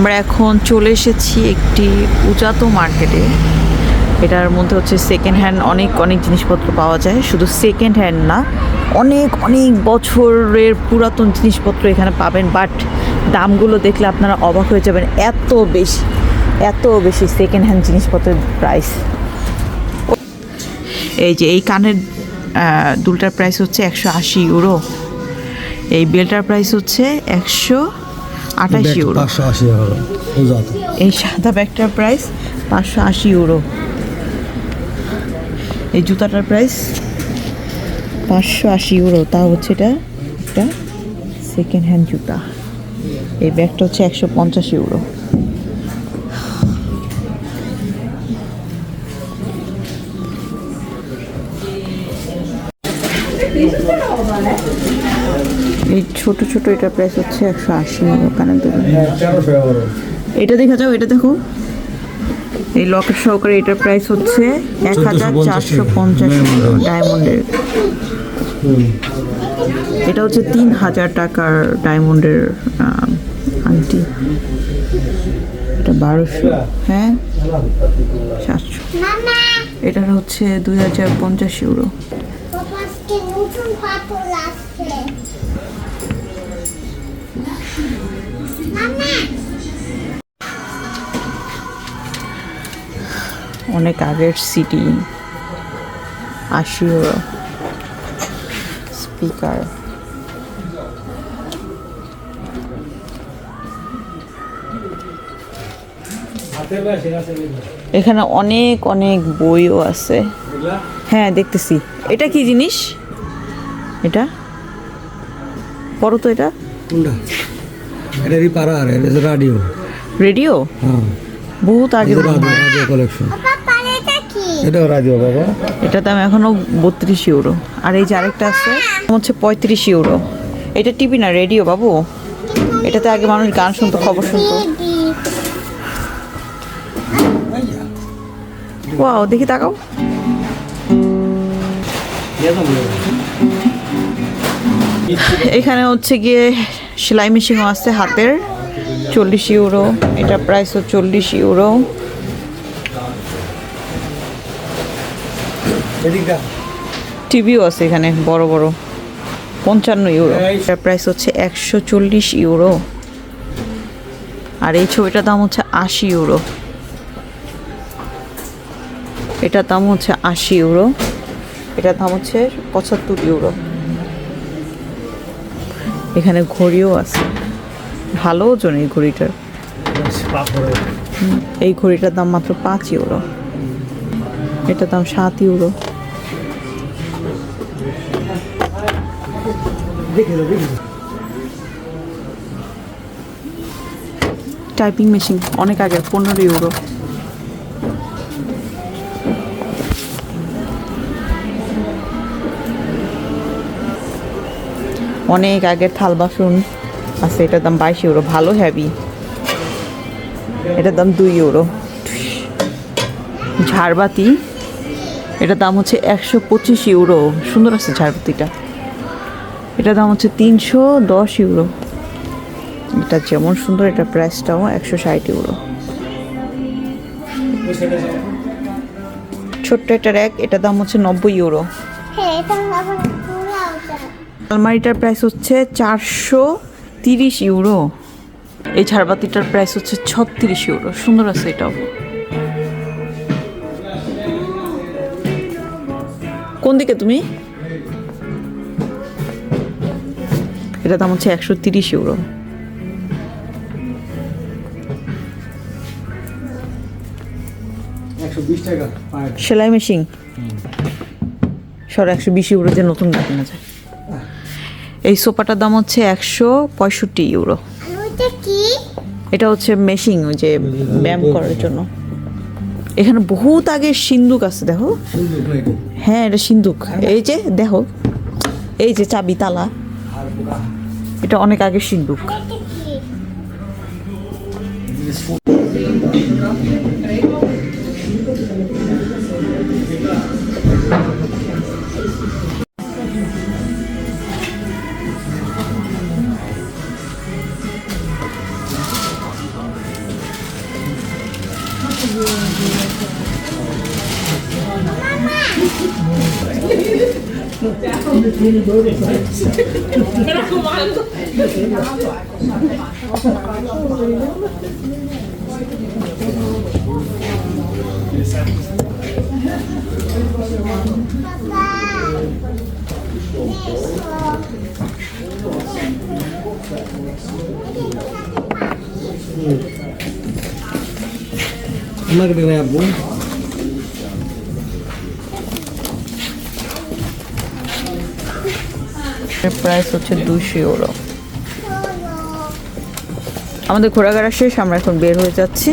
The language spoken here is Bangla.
আমরা এখন চলে এসেছি একটি উজাতো মার্কেটে। এটার মধ্যে হচ্ছে সেকেন্ড হ্যান্ড অনেক অনেক জিনিসপত্র পাওয়া যায়। শুধু সেকেন্ড হ্যান্ড না, অনেক অনেক বছরের পুরাতন জিনিসপত্র এখানে পাবেন। বাট দামগুলো দেখলে আপনারা অবাক হয়ে যাবেন, এত বেশি এত বেশি সেকেন্ড হ্যান্ড জিনিসপত্রের প্রাইস এই যে এই কানের দুলটার প্রাইস হচ্ছে একশো আশি ইউরো এই বেলটার প্রাইস হচ্ছে একশো আঠাশ ইউরো। এই সাদা ব্যাগটার প্রাইস পাঁচশো আশি ইউরো। এই জুতাটার প্রাইস পাঁচশো আশি ইউরো। তা হচ্ছে এটা একটা সেকেন্ড হ্যান্ড জুতা। এই ব্যাগটা হচ্ছে একশো পঞ্চাশ ইউরো। এই ছোট ছোট এটা প্রাইস হচ্ছে একশো আশি ইউরো কানের এটা দেখা যাও, এটা দেখো। এই লকেট সহকারে এটার প্রাইস হচ্ছে এক হাজার চারশো পঞ্চাশ ডায়মন্ডের এটা হচ্ছে তিন হাজার টাকার ডায়মন্ডের আংটি। এটা বারোশো হ্যাঁ? সাতশো। এটার হচ্ছে দুই হাজার পঞ্চাশ ইউরো অনেক আগের সিটি আশিও স্পিকার। এখানে অনেক অনেক বইও আছে। হ্যাঁ দেখতেছি। এটা কি জিনিস? এটা? পড়ো তো এটা? কোনটা এটা রিপারার এটা রাডিও রেডিও হ্যাঁ। বহুত আগে এটা রাডিও কালেকশন এটা এটাও রাডিও বাবা। এটার দাম এখনও বত্রিশ ইউরো আর এই যে আরেকটা আছে হচ্ছে পঁয়ত্রিশ ইউরো এটা টিভি না রেডিও বাবু? এটাতে আগে মানুষ গান শুনতো খবর শুনতো। ওয়াও দেখি তাকাও। এখানে হচ্ছে গিয়ে সেলাই মেশিনও আছে হাতের চল্লিশ ইউরো এটা প্রাইস হচ্ছে চল্লিশ ইউরো টিভিও আছে এখানে বড় বড় পঞ্চান্ন ইউরো এটার প্রাইস হচ্ছে একশো চল্লিশ ইউরো আর এই ছবিটার দাম হচ্ছে আশি ইউরো এটার দাম হচ্ছে আশি ইউরো এটার দাম হচ্ছে পঁচাত্তর ইউরো এখানে ঘড়িও আছে। ভালো ওজন এই ঘড়িটার। এই ঘড়িটার দাম মাত্র পাঁচ ইউরো। এটার দাম সাত ইউরো। টাইপিং মেশিন অনেক আগের, পনেরো ইউরো। অনেক আগের থাল বাসন আছে, এটার দাম বাইশ ইউরো ভালো হ্যাভি এটার দাম দুই ইউরো ঝাড়বাতি, এটার দাম হচ্ছে একশো পঁচিশ ইউরো সুন্দর আছে ঝাড়বাতিটা। এটার দাম হচ্ছে তিনশো দশ ইউরো এটা যেমন সুন্দর এটা প্রাইসটাও একশো ষাট ইউরো ছোট্ট একটা র্যাক এটার দাম হচ্ছে নব্বই ইউরো হ্যাঁ আলমারিটার প্রাইস হচ্ছে চারশো তিরিশ ইউরো এই ঝাড়বাতিটার প্রাইস হচ্ছে ছত্রিশ ইউরো সুন্দর আছে এটাও। কোন দিকে তুমি? এটা দাম হচ্ছে একশো তিরিশ ইউরো সেলাই মেশিন সর একশো বিশ ইউরো যে নতুন না কেনা যায় এই সোফাটার দাম হচ্ছে একশো পঁয়ষট্টি ইউরো। এটা হচ্ছে ওই যে ব্যায়াম করার জন্য। এখানে বহুত আগে সিন্দুক আছে দেখো। হ্যাঁ এটা সিন্দুক। এই যে দেখো। এই যে চাবি তালা। এটা অনেক আগে সিন্দুক। এটা কি আমাকে দেবে আপু এর প্রাইস হচ্ছে দুশো ইউরো আমাদের ঘোরাঘাড়া শেষ, আমরা এখন বের হয়ে যাচ্ছি।